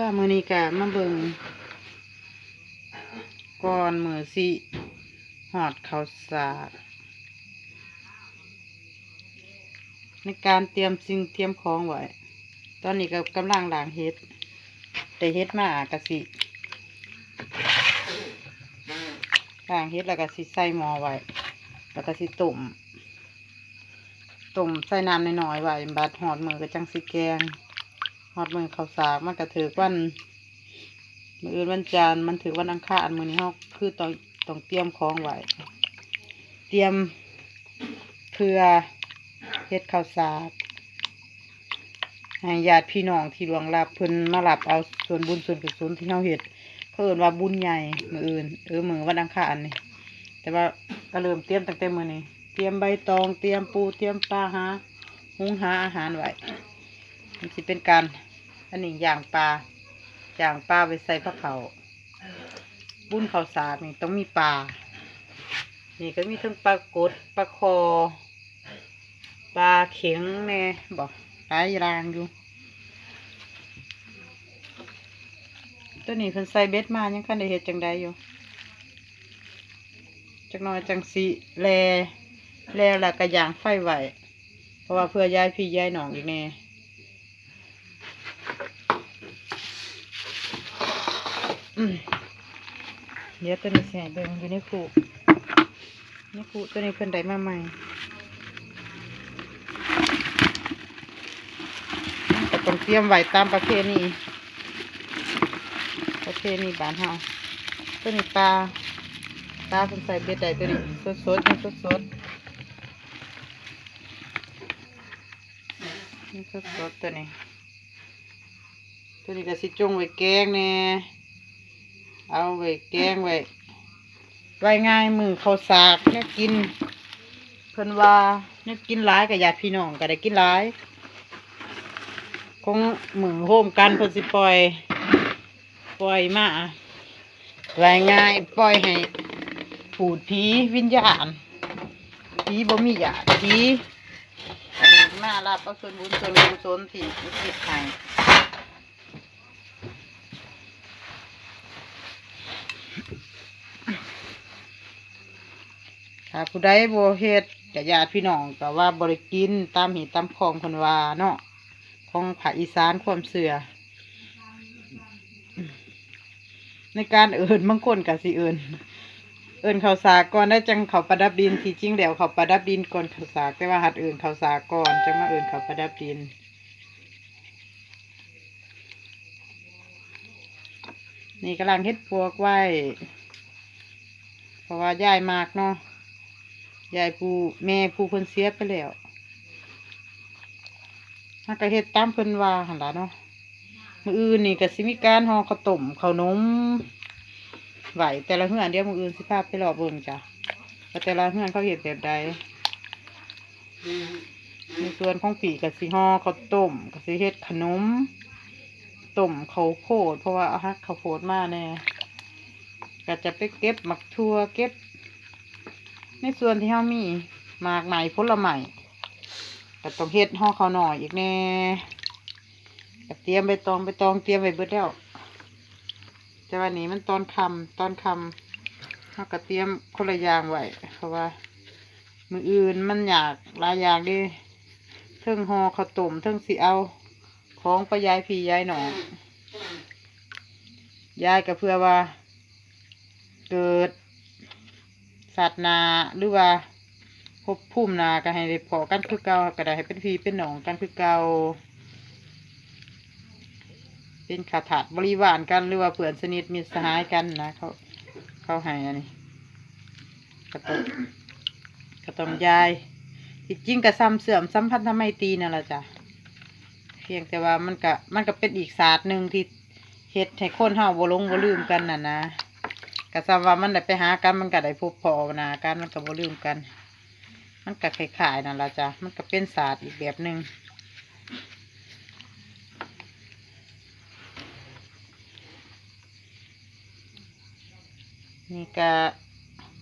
จ้ามือนี้กะมาเบิงก่อนมือสิหอดเขาสากในการเตรียมสิ่งเตรียมของไว้ ตอนนี้ก็กำลังล้างเฮ็ด แต่เฮ็ดมากะสิล้างเฮ็ดแล้วก็สิใส่หม้อไว้ แล้วก็สิตุ่มตุ่มใส่น้ำน้อยๆไว้บัดหอดมือก็จังสิแกง อดมือเขาวสากมันก็ถือวันมืออื่นวันจันทร์มันถือวันอังคารมือนี้เฮาคือต้องต้องเตรียมของไว้เตรียมเพื่อเฮ็ดข้าวสากให้ญาติพี่น้องที่หลวงรับเพิ่นมารับเอาส่วนบุญส่วนกุศลที่เฮาเฮ็ดเขาเอิ้นว่าบุญใหญ่มืออื่นเออมือวันอังคารนี่แต่ว่าก็เริ่มเตรียมตั้งแต่มือนี้เตรียมใบตองเตรียมปูเตรียมปลาหาหุงหาอาหารไว้มันสิเป็นการ อันนี้ย่างปลาย่างปลาไปใส่ผ้าเขาวบุ้นข้าวสากนี่ต้องมีปลา นี่ก็มีทั้งปลากดปลาคอ ปลาเข็งแน่บอกหลายรางอยู่ ตัวนี้เพิ่นใส่เบ็ดมายังคันได้เฮ็ดจังใดอยู่จักหน่อยจังสิแลแลแล้วก็ย่างไฟไว้เพราะว่าเพื่อย้ายพี่ย้ายน้องอีกแน่ อืม เดี๋ยวตัวนี้แสเบิ่งอยู่ในคูในคูตัวนี้เพิ่นได้มาใหม่ก็ต้องเตรียมไว้ตามประเพณีประเพณีบ้านเฮาตัวนี้ปลาปลาเพิ่นใส่เบ็ดได้ตัวนี้สดๆนี่สดๆนี่สดๆตัวนี้ตัวนี้ก็สิจงไว้แกงแน่ เอาไว้แกงไว้ไว้ง่ายมือเขาสากเนี่ยกิน เพิ่นว่าเนี่ยกินหลายกับญาติพี่น้องก็ได้กินหลายคงมือโฮมกันเพิ่นสิปล่อย ปล่อยมาไว้ง่ายปล่อยให้ผูดผีวิญญาณผีบ่มีญาติผีอันนี้มารับเอาส่วนบุญส่วนกุศลที่อุทิศให้ ถ้าผู้ใดบ่เฮ็ดกับญาติพี่น้องก็ว่าบ่ได้กินตามหีตามคองเพิ่นว่าเนาะของภาคอีสานความเชื่อในการเอิ้นบางคนก็สิเอิ้นเอิ้นข้าสาก่อนได้จังเขาประดับดินที่จริงแล้วเขาประดับดินก่อนข้าสากแต่ว่าหัดเอิ้นข้าสาก่อนจังมาเอิ้นข้าประดับดินนี่กำลังเฮ็ดปวกไว้ เพราะว่ายายมากเนาะ ยายผู้แม่ผู้เพิ่นเสียไปแล้วมันก็เฮ็ดตามเพิ่นว่าหั่นล่ะเนาะมืออื่นนี่ก็สิมีการห่อข้าวต้มข้าวนมไหวแต่ละเฮือนเดี๋ยวมืออื่นสิพาไปรอเบิ่งจ้ะว่าแต่ละเฮือนเขาเฮ็ดแบบใดในส่วนของปีก็สิห่อข้าวต้มก็สิเฮ็ดขนมต้มข้าวโพดเพราะว่าเอาฮักข้าวโพดมาแน่ก็จะไปเก็บหมักทั่วเก็บ ในส่วนที่เฮามีหมากไหม่ผลไม้ก็ต้องเฮ็ดห่อข้าวหน่อยอีกแน่ก็เตรียมใบตองใบตองเตรียมไว้เบิดแล้วแต่วันนี้มันตอนค่ำตอนค่ำเฮาก็เตรียมคนละอย่างไว้เพราะว่า มืออื่นมันอยากหลายอย่างดิเทิงห่อข้าวต้มเทิงสิเอาของไปยายพี่ยายหนองยายก็เพื่อว่า เกิด สัตว์นาหรือว่าพบภูมินาก็ให้ได้พอกันคือเก่าก็ได้ให้เป็นพีเป็นหนองกันคือเก่าเป็นขาถาดบริวารกันหรือว่าเพื่อนสนิทมิตรสหายกันนะเขาเขาให้อันนี้ก็ต้องก็ต้องยายที่จริงก็ซ้ำเสื่อมสัมพันธไมตรีนั่นแหละจ้ะเพียงแต่ว่ามันก็มันก็เป็นอีกศาสตร์หนึ่งที่เฮ็ดให้คนเฮาบ่ลงบ่ลืมกันน่ะนะ ก็ซ้ำว่ามันได้ไปหากันมันก็ได้พบพอหนากันมันก็บ่ลืมกัน มันก็คล้ายๆนั่นละจ้ะมันก็เป็นศาสตร์อีกแบบหนึ่งนี่ก็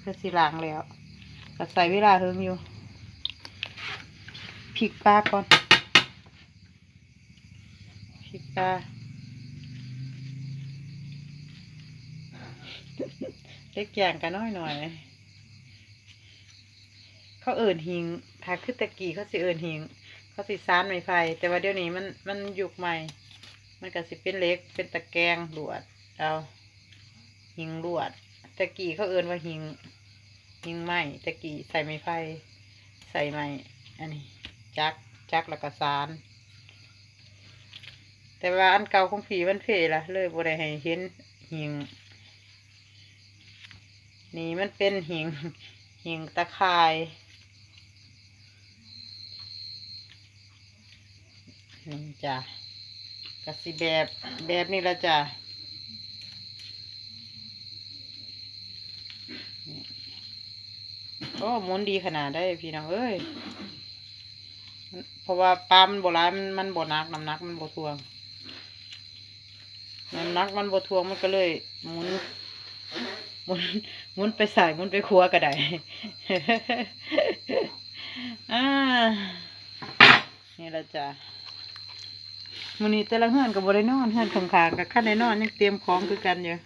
คือสิลางแล้วก็ใส่เวลาเฮิงอยู่พริกปลาก่อนพริกปลา เล็กอย่างกันน้อยหน่อย เขาเอิ่นหิงถ้าคือตะกี้เขาสิเอิ่นหิง เขาสิซานไม้ไฟแต่ว่าเดี๋ยวนี้มันมันยุคใหม่ มันก็สิเป็นเล็กเป็นตะแกรงลวด เอาหิงลวดตะกี้เขาเอิ่นว่าหิงหิงไม้ตะกี้ใส่ไม้ไฟ ใส่ไม้อันนี้จักจักแล้วก็ซานแต่ว่าอันเก่าของผีมันเพละเลยบ่ได้ให้เห็นหิง นี่มันเป็นหิงหิงตะข่ายนี่จ้ะกสิแบบแบบนี้ละจ้ะโอ้หมุนดีขนาดได้พี่น้องเอ้ยเพราะว่าปลามันโบราณมันมันโบนักน้ำหนักมันโบทวงน้ำหนักมันโบทวงมันก็เลยหมุน มุนมุนไปใส่มุนไปครัวก็ได้อ่านี่ละจ้ะมื้อนี้แต่ละเฮือนก็บ่ได้นอนเฮือนข้างๆก็คันได้นอนยังเตรียมของคือกันอยู่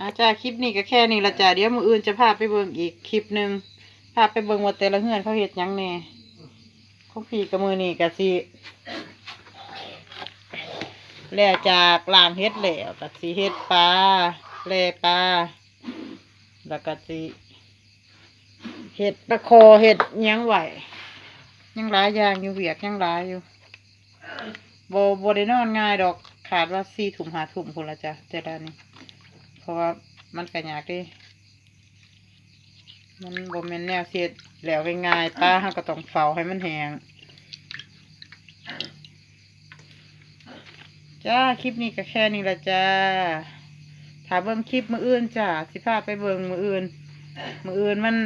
อาจ้าคลิปนี้ก็แค่นี้ละจ้าเดี๋ยวมืออื่นจะพาไปเบิ่งอีกคลิปหนึ่งพาไปเบิ่งว่าแต่ละเฮือนเขาเฮ็ดยังแน่ของพี่กับมือนี้ก็สิ แล้วจากล้างเฮ็ดแล้วก็สิเฮ็ดปลาแล่ปลาแล้วก็สิเห็ดปลาคอเห็ดยังไหวยังหลายอย่างอยู่เวียกยังหลายอยู่โบโบได้นอนง่ายดอกขาดว่าสี่ถุงหาถุงคนละจ้ะแต่ละนี้ เพราะว่ามันกระยากดิมันโบแมนแนวเสียดแล้วง่ายๆป้าเขาก็ต้องเฝ้าให้มันแห้ง จ้าคลิปนี้ก็แค่นี้ละจ้าถ้าเบิ่งคลิปมืออื่นจ้าสิพาไปเบิ่งมืออื่น มืออื่นมัน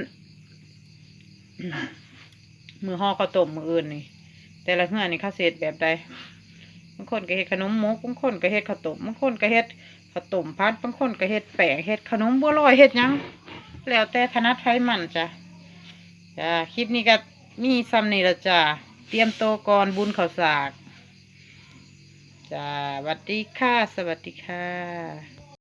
มือห่อข้าวต้มมืออื่นนี่ แต่ละเฮือนนี่ข้าวเศษแบบใดบางคนก็เฮ็ดขนมมกบางคนก็เฮ็ดข้าวต้มบางคนก็เฮ็ดข้าวต้มพัดบางคนก็เฮ็ดแป้งเฮ็ดขนมบัวลอยเฮ็ดหยังแล้วแต่ถนัดไฟมันจ้ะจ้าคลิปนี้ก็มีซ้ำนี่ละจ้าเตรียมโตก่อนบุญข้าวสาก จ้าสวัสดีค่ะ สวัสดีค่ะ